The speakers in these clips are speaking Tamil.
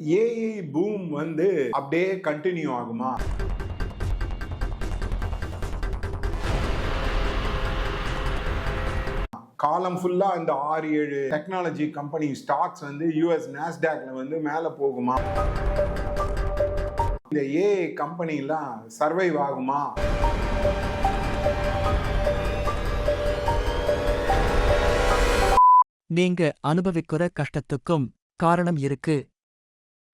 ஏஐ பூம் வந்து அப்படியே கண்டினியூ ஆகுமா? காலம் ஃபுல்லாக இந்த ஆறு ஏழு டெக்னாலஜி கம்பெனி ஸ்டாக்ஸ் வந்து யூஎஸ் நாஸ்டாக்ல வந்து மேலே போகுமா? இந்த ஏஐ கம்பெனிலாம் சர்வைவ் ஆகுமா? நீங்க அனுபவிக்கிற கஷ்டத்துக்கும் காரணம் இருக்கு.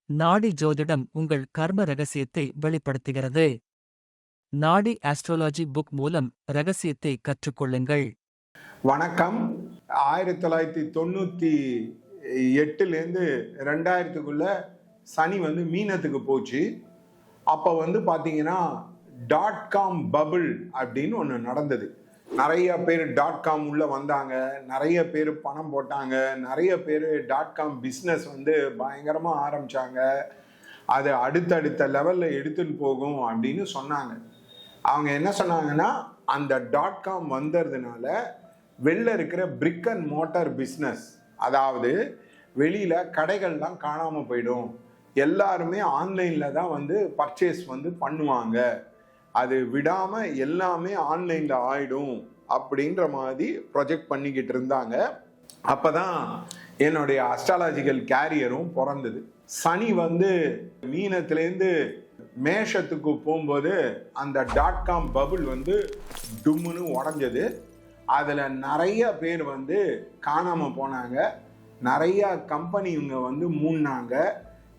நாடி ஜோதிடம் உங்கள் கர்ம ரகசியத்தை வெளிப்படுத்துகிறது. நாடி ஆஸ்ட்ரோலாஜி புக் மூலம் ரகசியத்தை கற்றுக்கொள்ளுங்கள். வணக்கம். ஆயிரத்தி தொள்ளாயிரத்தி தொண்ணூத்தி எட்டுலேருந்து ரெண்டாயிரத்துக்குள்ள சனி வந்து மீனத்துக்கு போச்சு. அப்போ வந்து பார்த்தீங்கன்னா டாட் காம் பபுள் அப்படின்னு ஒன்று நடந்தது. நிறைய பேர் டாட் காம் உள்ளே வந்தாங்க. நிறைய பேர் பணம் போட்டாங்க. நிறைய பேர் டாட் காம் பிஸ்னஸ் வந்து பயங்கரமாக ஆரம்பிச்சாங்க. அதை அடுத்தடுத்த லெவலில் எடுத்துன்னு போகும் அப்படின்னு சொன்னாங்க. அவங்க என்ன சொன்னாங்கன்னா அந்த டாட் காம் வந்ததுனால வெளில இருக்கிற பிரிக் அண்ட் மோட்டார் பிஸ்னஸ் அதாவது வெளியில் கடைகள்லாம் காணாமல் போயிடும். எல்லாருமே ஆன்லைனில் தான் வந்து பர்ச்சேஸ் வந்து பண்ணுவாங்க. அது விடாமல் எல்லாமே ஆன்லைனில் ஆயிடும் அப்படின்ற மாதிரி ப்ரொஜெக்ட் பண்ணிக்கிட்டு இருந்தாங்க. அப்போ தான் என்னுடைய அஸ்ட்ராலாஜிக்கல் கேரியரும் பிறந்தது. சனி வந்து மீனத்துலேருந்து மேஷத்துக்கு போகும்போது அந்த டாட் காம் பபுள் வந்து டும்முன்னு உடஞ்சது. அதில் நிறைய பேர் வந்து காணாமல் போனாங்க. நிறையா கம்பெனிங்க வந்து மூடினாங்க.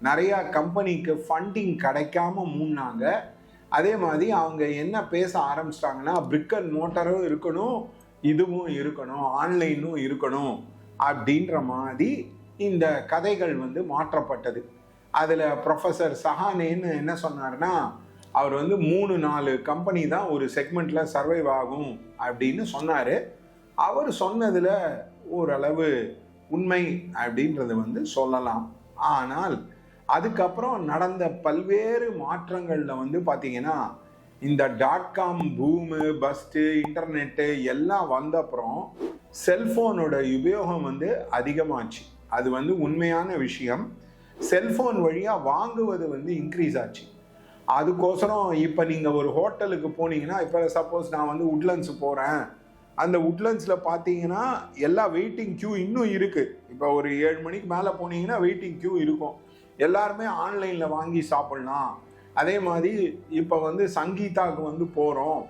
நிறையா கம்பெனிக்கு ஃபண்டிங் கிடைக்காம மூடினாங்க. அதே மாதிரி அவங்க என்ன பேச ஆரம்பிச்சிட்டாங்கன்னா பிரிக் அண்ட் மோட்டரும் இருக்கணும் இதுவும் இருக்கணும் ஆன்லைனும் இருக்கணும் அப்படின்ற மாதிரி இந்த கதைகள் வந்து மாற்றப்பட்டது. அதில் ப்ரொஃபஸர் சஹானேன்னு என்ன சொன்னார்னா அவர் வந்து மூணு நாலு கம்பெனி தான் ஒரு செக்மெண்ட்டில் சர்வைவ் ஆகும் அப்படின்னு சொன்னார். அவர் சொன்னதில் ஓரளவு உண்மை அப்படின்றது வந்து சொல்லலாம். ஆனால் அதுக்கப்புறம் நடந்த பல்வேறு மாற்றங்களில் வந்து பார்த்தீங்கன்னா இந்த dot com boom first internet எல்லாம் வந்த அப்புறம் செல்ஃபோனோட உபயோகம் வந்து அதிகமாச்சு. அது வந்து உண்மையான விஷயம். செல்ஃபோன் வழியாக வாங்குவது வந்து இன்க்ரீஸ் ஆச்சு. அதுக்கோசரம் இப்போ நீங்கள் ஒரு ஹோட்டலுக்கு போனீங்கன்னா இப்போ சப்போஸ் நான் வந்து உட்லண்ட்ஸ் போகிறேன் அந்த உட்லண்ட்ஸில் பார்த்தீங்கன்னா எல்லா வெயிட்டிங் க்யூ இன்னும் இருக்குது இப்போ ஒரு ஏழு மணிக்கு மேலே போனீங்கன்னா வெயிட்டிங் க்யூ இருக்கும். எல்லாருமே ஆன்லைனில் வாங்கி சாப்பிட்லாம். அதே மாதிரி இப்போ வந்து சங்கீதாவுக்கு வந்து போகிறோம்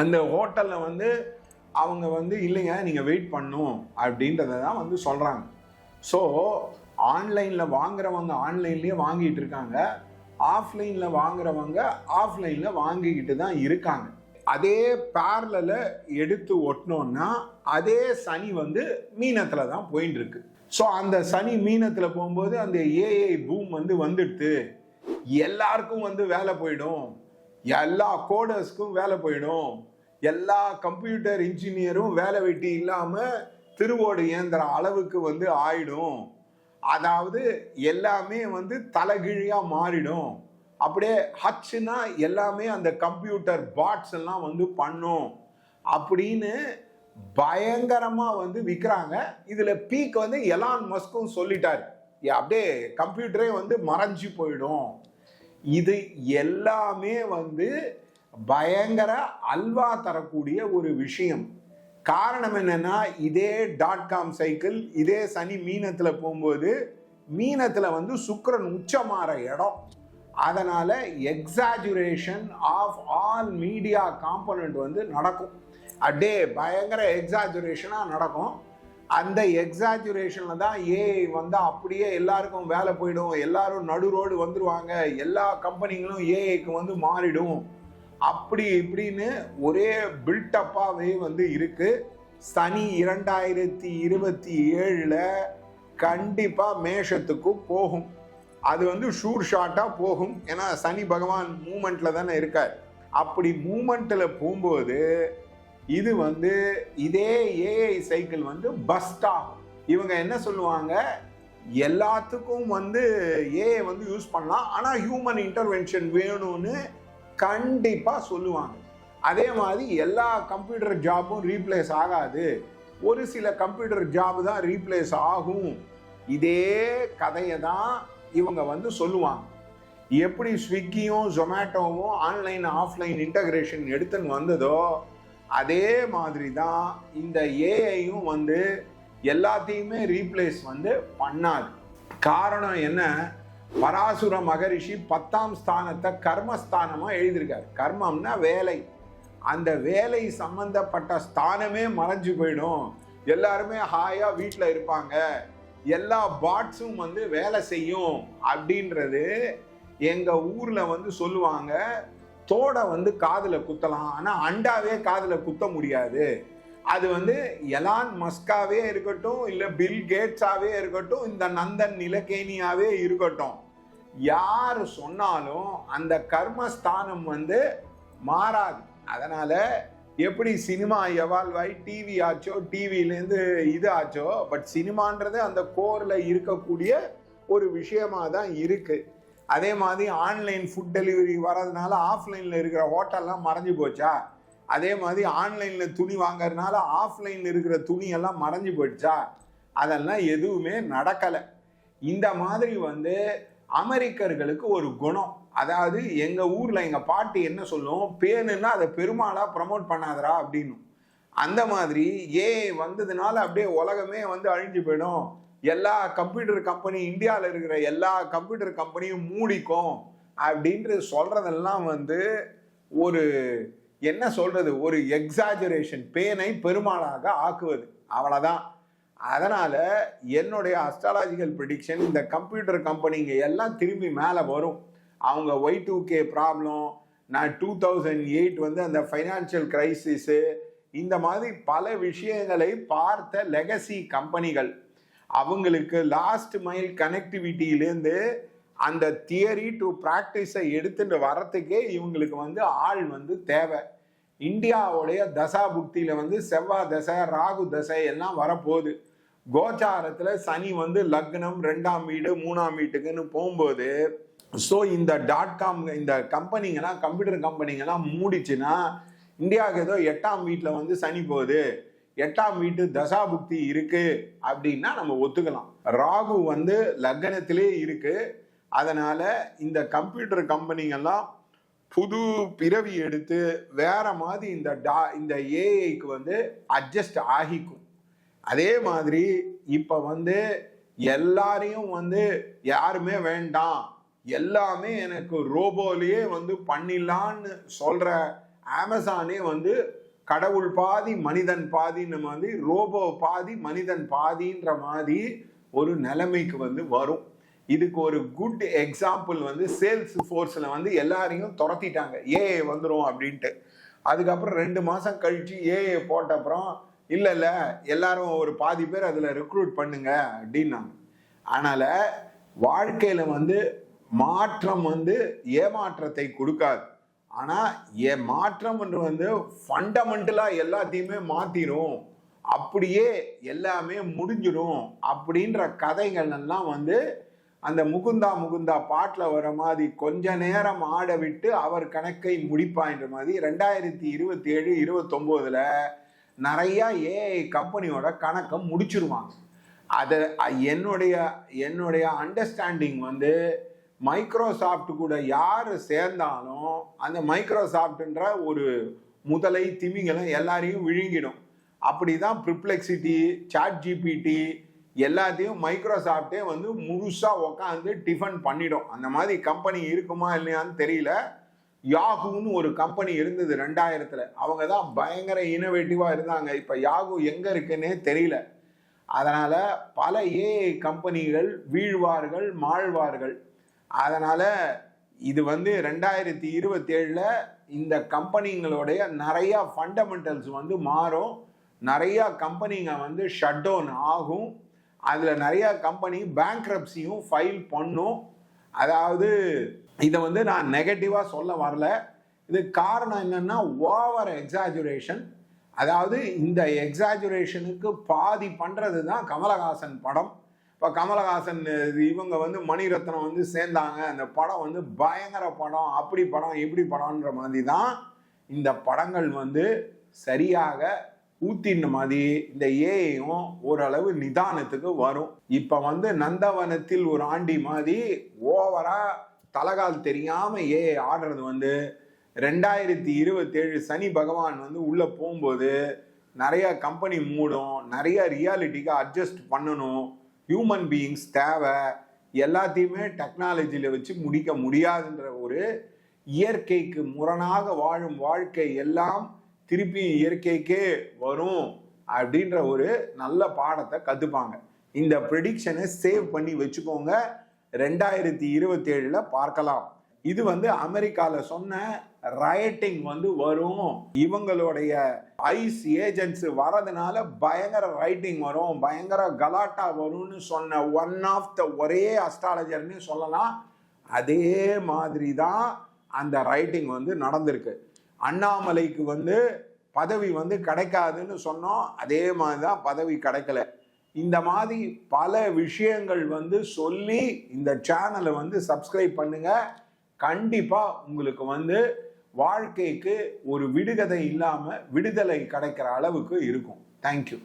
அந்த ஹோட்டலில் வந்து அவங்க வந்து இல்லைங்க நீங்கள் வெயிட் பண்ணும். அப்படின்றத தான் வந்து சொல்கிறாங்க ஸோ ஆன்லைனில் வாங்குறவங்க ஆன்லைன்லேயே வாங்கிட்டு இருக்காங்க. ஆஃப்லைனில் வாங்குறவங்க ஆஃப்லைனில் வாங்கிக்கிட்டு தான் இருக்காங்க. அதே பேரலில் எடுத்து ஒட்டினோன்னா அதே சனி வந்து மீனத்தில் தான் போயின்னு இருக்கு ஸோ அந்த சனி மீனத்தில் போகும்போது அந்த ஏஐ பூம் வந்து வந்துடுது எல்லாருக்கும் வந்து வேலை போயிடும். எல்லா கோடர்ஸ்க்கும் வேலை போயிடும். எல்லா கம்ப்யூட்டர் இன்ஜினியரும் வேலை வெட்டி இல்லாமல் திருவோடு இயந்திர அளவுக்கு வந்து ஆயிடும். அதாவது எல்லாமே வந்து தலைகீழியாக மாறிடும். அப்படியே ஹச்சுனா எல்லாமே அந்த கம்ப்யூட்டர் பாட்ஸ் எல்லாம் வந்து பண்ணும். அப்படின்னு பயங்கரமாக வந்து விற்கிறாங்க இதில் பீக் வந்து எலான் மஸ்கும் சொல்லிட்டார். அப்படியே கம்ப்யூட்டரே வந்து மறைஞ்சு போயிடும். இது எல்லாமே வந்து பயங்கர அல்வா தரக்கூடிய ஒரு விஷயம். காரணம் என்னன்னா இதே டாட் காம் சைக்கிள் இதே சனி மீனத்தில் போகும்போது மீனத்தில் வந்து சுக்கரன் உச்சமாற இடம். அதனால் exaggeration of all media component வந்து நடக்கும். அப்படியே பயங்கர எக்ஸாஜுரேஷனாக நடக்கும். அந்த எக்ஸாஜுரேஷனில் தான் ஏஐ வந்து அப்படியே எல்லாருக்கும் வேலை போயிடும். எல்லாரும் நடு ரோடு வந்துடுவாங்க எல்லா கம்பெனிகளும் ஏஐக்கு வந்து மாறிடும். அப்படி இப்படின்னு ஒரே பில்டப்பாகவே வந்து இருக்கு. சனி இரண்டாயிரத்தி இருபத்தி ஏழில் கண்டிப்பாக மேஷத்துக்கும் போகும். அது வந்து ஷூர் ஷாட்டாக போகும். ஏன்னா சனி பகவான் மூமெண்ட்டில் தானே இருக்கார். அப்படி மூமெண்ட்டில் போகும்போது இது வந்து இதே ஏஐ சைக்கிள் வந்து பஸ்ட் ஆகும். இவங்க என்ன சொல்லுவாங்க? எல்லாத்துக்கும் வந்து ஏஐ வந்து யூஸ் பண்ணலாம். ஆனால் ஹியூமன் இன்டர்வென்ஷன் வேணும்னு கண்டிப்பாக சொல்லுவாங்க. அதே மாதிரி எல்லா கம்ப்யூட்டர் ஜாபும் ரீப்ளேஸ் ஆகாது. ஒரு சில கம்ப்யூட்டர் ஜாப் தான் ரீப்ளேஸ் ஆகும். இதே கதையை தான் இவங்க வந்து சொல்லுவாங்க. எப்படி ஸ்விக்கியும் ஜொமேட்டோவும் ஆன்லைன் ஆஃப்லைன் இன்டகிரேஷன் எடுத்துன்னு வந்ததோ அதே மாதிரி தான் இந்த ஏஐயும் வந்து எல்லாத்தையுமே ரீப்ளேஸ் வந்து பண்ணாது. காரணம் என்ன? பராசுர மகரிஷி பத்தாம் ஸ்தானத்தை கர்மஸ்தானமாக எழுதியிருக்காரு. கர்மம்னா வேலை. அந்த வேலை சம்பந்தப்பட்ட ஸ்தானமே மறைஞ்சு போயிடும். எல்லாருமே ஹாயாக வீட்டில் இருப்பாங்க. எல்லா பாட்ஸும் வந்து வேலை செய்யும் அப்படின்றது எங்கள் ஊரில் வந்து சொல்லுவாங்க. தோடை வந்து காதில் குத்தலாம். ஆனால் அண்டாவே காதில் குத்த முடியாது. அது வந்து எலான் மஸ்காவே இருக்கட்டும் இல்லை பில் கேட்ஸாவே இருக்கட்டும் இந்த நந்தன் நிலக்கேனியாவே இருக்கட்டும். யார் சொன்னாலும் அந்த கர்மஸ்தானம் வந்து மாறாது. அதனால் எப்படி சினிமா எவால்வ் ஆகி டிவி ஆச்சோ டிவிலேருந்து இது ஆச்சோ பட் சினிமான்றது அந்த கோரில் இருக்கக்கூடிய ஒரு விஷயமா தான் இருக்குது அதே மாதிரி ஆன்லைன் ஃபுட் டெலிவரி வர்றதுனால ஆஃப்லைனில் இருக்கிற ஹோட்டல்லாம் மறைஞ்சு போச்சா? அதே மாதிரி ஆன்லைனில் துணி வாங்கறதுனால ஆஃப்லைனில் இருக்கிற துணியெல்லாம் மறைஞ்சு போயிடுச்சா? அதெல்லாம் எதுவுமே நடக்கலை. இந்த மாதிரி வந்து அமெரிக்கர்களுக்கு ஒரு குணம். அதாவது எங்கள் ஊரில் எங்கள் பாட்டி என்ன சொல்லும்? பேனுன்னா அதை பெருமாளாக ப்ரமோட் பண்ணாதடா அப்படின்னு. அந்த மாதிரி ஏ வந்ததுனால அப்படியே உலகமே வந்து அழிஞ்சு போயிடும்? எல்லா கம்ப்யூட்டர் கம்பெனி இந்தியாவில் இருக்கிற எல்லா கம்ப்யூட்டர் கம்பெனியும் மூடிக்கும் அப்படின்றது சொல்கிறதெல்லாம் வந்து ஒரு என்ன சொல்கிறது ஒரு எக்ஸாஜரேஷன் பேனை பெருமாளாக ஆக்குவது. அவ்வளோதான் அதனால் என்னுடைய அஸ்ட்ராலாஜிக்கல் ப்ரிடிக்ஷன் இந்த கம்ப்யூட்டர் கம்பெனிங்க எல்லாம் திரும்பி மேலே வரும். அவங்க ஒய் டூ கே ப்ராப்ளம் நான் டூ தௌசண்ட் எயிட் வந்து அந்த ஃபைனான்சியல் கிரைசிஸு இந்த மாதிரி பல விஷயங்களை பார்த்த லெகசி கம்பெனிகள் அவங்களுக்கு லாஸ்ட் மைல் கனெக்டிவிட்டியிலேருந்து அந்த தியரி டு ப்ராக்டிஸை எடுத்துட்டு வரத்துக்கே இவங்களுக்கு வந்து ஆள் வந்து தேவை. இந்தியாவுடைய தசா புக்தியில் வந்து செவ்வாய் தசை ராகு தசை எல்லாம் வரப்போகுது. கோச்சாரத்தில் சனி வந்து லக்னம் ரெண்டாம் வீடு மூணாம் வீட்டுக்குன்னு போகும்போது ஸோ இந்த டாட் காம் இந்த கம்பெனிங்கெல்லாம் கம்ப்யூட்டர் கம்பெனிங்கெல்லாம் மூடிச்சுன்னா இந்தியாவுக்கு ஏதோ எட்டாம் வீட்டில் வந்து சனி போகுது. எட்டாம் வீட்டு தசா புக்தி இருக்கு அப்படின்னா நம்ம ஒத்துக்கலாம். ராகு வந்து லக்னத்திலே இருக்கு. அதனால இந்த கம்ப்யூட்டர் கம்பெனிங்கெல்லாம் புது பிறவி எடுத்து வேற மாதிரி இந்த டா இந்த ஏஐக்கு வந்து அட்ஜஸ்ட் ஆகிக்கும். அதே மாதிரி இப்போ வந்து எல்லாரையும் வந்து யாருமே வேண்டாம். எல்லாமே எனக்கு ரோபோலேயே வந்து பண்ணிடலான்னு சொல்கிற அமேசானே வந்து கடவுள் பாதி மனிதன் பாதின்னு மாதிரி ரோபோ பாதி மனிதன் பாதின்ற மாதிரி ஒரு நிலைமைக்கு வந்து வரும். இதுக்கு ஒரு குட் எக்ஸாம்பிள் வந்து சேல்ஸ் ஃபோர்ஸில் வந்து எல்லாரையும் துரத்திட்டாங்க. ஏஏ வந்துடும் அப்படின்ட்டு. அதுக்கப்புறம் ரெண்டு மாதம் கழித்து ஏஏ போட்ட அப்புறம் இல்லை இல்லை எல்லாரும் ஒரு பாதி பேர் அதில் ரெக்ரூட் பண்ணுங்க அப்படின்னாங்க. அதனால் வாழ்க்கையில் வந்து மாற்றம் வந்து ஏமாற்றத்தை கொடுக்காது. ஆனால் என் மாற்றம் வந்து ஃபண்டமெண்டலாக எல்லாத்தையுமே மாற்றிடும் அப்படியே எல்லாமே முடிஞ்சிடும் அப்படின்ற கதைகள் எல்லாம் வந்து அந்த முகுந்தா முகுந்தா பாட்டில் வர மாதிரி கொஞ்ச நேரம் ஆட விட்டு அவர் கணக்கை முடிப்பான்ற மாதிரி ரெண்டாயிரத்தி இருபத்தி ஏழு இருபத்தொம்போதில் நிறையா ஏஐ கம்பெனியோட கணக்கை முடிச்சிருவாங்க. அதை என்னுடைய என்னுடைய அண்டர்ஸ்டாண்டிங் வந்து மைக்ரோசாஃப்ட் கூட யார் சேர்ந்தாலும் அந்த மைக்ரோசாஃப்ட்ன்ற ஒரு முதலை திமிங்கலம் எல்லாரையும் விழுங்கிடும். அப்படிதான் ப்ரிப்ளெக்சிட்டி சாட் ஜிபிடி எல்லாத்தையும் மைக்ரோசாஃப்டே வந்து முழுசாக உக்காந்து டிஃபன் பண்ணிடும். அந்த மாதிரி கம்பெனி இருக்குமா இல்லையான்னு தெரியல. யாகுன்னு ஒரு கம்பெனி இருந்தது ரெண்டாயிரத்தில். அவங்க தான் பயங்கர இனோவேட்டிவாக இருந்தாங்க. இப்போ யாகு எங்கே இருக்குன்னே தெரியல. அதனால் பல ஏஐ கம்பெனிகள் வீழ்வார்கள் மாழ்வார்கள். அதனால் இது வந்து ரெண்டாயிரத்தி இருபத்தேழில் இந்த கம்பெனிங்களுடைய நிறையா ஃபண்டமெண்டல்ஸ் வந்து மாறும். நிறையா கம்பெனிங்க வந்து ஷட் டவுன் ஆகும். அதில் நிறையா கம்பெனி பேங்க்ரப்சியும் ஃபைல் பண்ணும். அதாவது இதை வந்து நான் நெகட்டிவாக சொல்ல வரல. இது காரணம் என்னென்னா ஓவர் எக்ஸாஜுரேஷன் அதாவது இந்த எக்ஸாஜுரேஷனுக்கு பாதி பண்ணுறது தான் கமலஹாசன் படம். இப்போ கமலஹாசன் இவங்க வந்து மணிரத்னம் வந்து சேர்ந்தாங்க. அந்த படம் வந்து பயங்கர படம். அப்படி படம் இப்படி படம்ன்ற மாதிரி தான் இந்த படங்கள் வந்து சரியாக ஊத்தின மாதிரி இந்த ஏஐயும் ஓரளவு நிதானத்துக்கு வரும். இப்போ வந்து நந்தவனத்தில் ஒரு ஆண்டி மாதிரி ஓவரா தலகால் தெரியாம ஏஐ ஆடுறது வந்து ரெண்டாயிரத்தி இருபத்தேழு சனி பகவான் வந்து உள்ள போகும்போது நிறைய கம்பெனி மூடும் நிறைய ரியாலிட்டிக்கு அட்ஜஸ்ட் பண்ணணும். ஹியூமன் பீயிங்ஸ் தேவை. எல்லாத்தையுமே டெக்னாலஜியில் வச்சு முடிக்க முடியாதுன்ற ஒரு இயற்கைக்கு முரணாக வாழும் வாழ்க்கை எல்லாம் திருப்பி இயற்கைக்கே வரும் அப்படின்ற ஒரு நல்ல பாடத்தை கற்றுப்பாங்க இந்த ப்ரெடிக்ஷனை சேவ் பண்ணி வச்சுக்கோங்க. ரெண்டாயிரத்தி இருபத்தேழில் பார்க்கலாம். இது வந்து அமெரிக்காவில் சொன்ன ரயட்டிங் வந்து வரும். இவங்களுடைய ஐஸ் ஏஜென்ட்ஸ் வரதுனால பயங்கர ரைட்டிங் வரும். பயங்கர கலாட்டா வரும்னு சொன்ன ஒன் ஆஃப் த ஒரே அஸ்ட்ராலஜர்னு சொல்லலாம். அதே மாதிரி தான் அந்த ரைட்டிங் வந்து நடந்திருக்கு. அண்ணாமலைக்கு வந்து பதவி வந்து கிடைக்காதுன்னு சொன்னோம். அதே மாதிரி தான் பதவி கிடைக்கல. இந்த மாதிரி பல விஷயங்கள் வந்து சொல்லி இந்த சேனலை வந்து சப்ஸ்கிரைப் பண்ணுங்கள் கண்டிப்பா உங்களுக்கு வந்து வாழ்க்கைக்கு ஒரு விடுகதை இல்லாம விடுதலை கிடைக்கிற அளவுக்கு இருக்கும். தேங்க்யூ